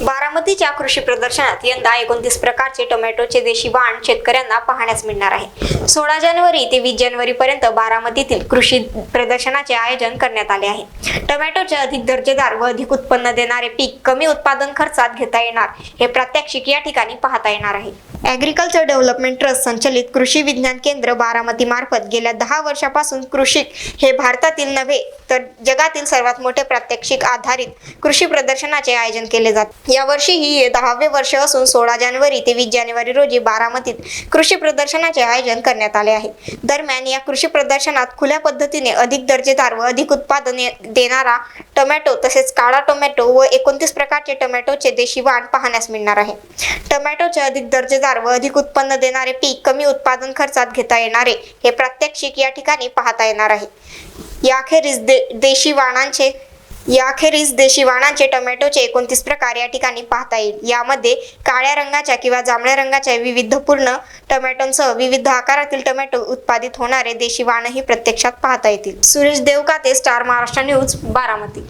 बारामतीच्या कृषी प्रदर्शनात यंदा एकोणतीस प्रकारचे टोमॅटोचे देशी वाण शेतकऱ्यांना पाहण्यास मिळणार आहे. सोळा जानेवारी ते वीस जानेवारी पर्यंत बारामतीतील कृषी प्रदर्शनाचे आयोजन करण्यात आले आहे. टोमॅटोचे अधिक दर्जेदार व अधिक उत्पन्न देणारे पीक कमी उत्पादन खर्चात घेता येणार हे प्रात्यक्षिक या ठिकाणी पाहता येणार आहे. ॲग्रिकल्चर डेव्हलपमेंट ट्रस्ट संचलित कृषी विज्ञान केंद्र बारामती मार्फत गेल्या दहा वर्षापासून कृषी हे भारतातील नव्हे तर जगातील सर्वात मोठे प्रात्यक्षिक आधारित कृषी प्रदर्शनाचे आयोजन केले जाते. यावर्षी ही दहावे वर्ष असून सोळा जानेवारी ते वीस जानेवारी रोजी बारामतीत कृषी प्रदर्शनाचे आयोजन करण्यात आले आहे. दरम्यान या कृषी प्रदर्शनात खुल्या पद्धतीने अधिक दर्जेदार व अधिक उत्पादन देणारा टोमॅटो तसेच काळा टोमॅटो व एकोणतीस प्रकारचे टोमॅटोचे देशी वाण पाहण्यास मिळणार आहे. टोमॅटोचे अधिक दर्जेदार दर्जेदार व अधिक उत्पन्न देणारे पीक कमी उत्पादन खर्चात घेता येणारे हे प्रात्यक्षिक या ठिकाणी पाहता येणार आहे. याखेरीज दे देशी वाणांचे याखेरीज देशी वाणांचे टोमॅटोचे एकोणतीस प्रकार या ठिकाणी पाहता येईल. यामध्ये काळ्या रंगाच्या किंवा जांभळ्या रंगाच्या विविधपूर्ण टोमॅटोंसह विविध आकारातील टोमॅटो उत्पादित होणारे देशी वाणही प्रत्यक्षात पाहता येतील. Suresh Devkate star Maharashtra news Baramati.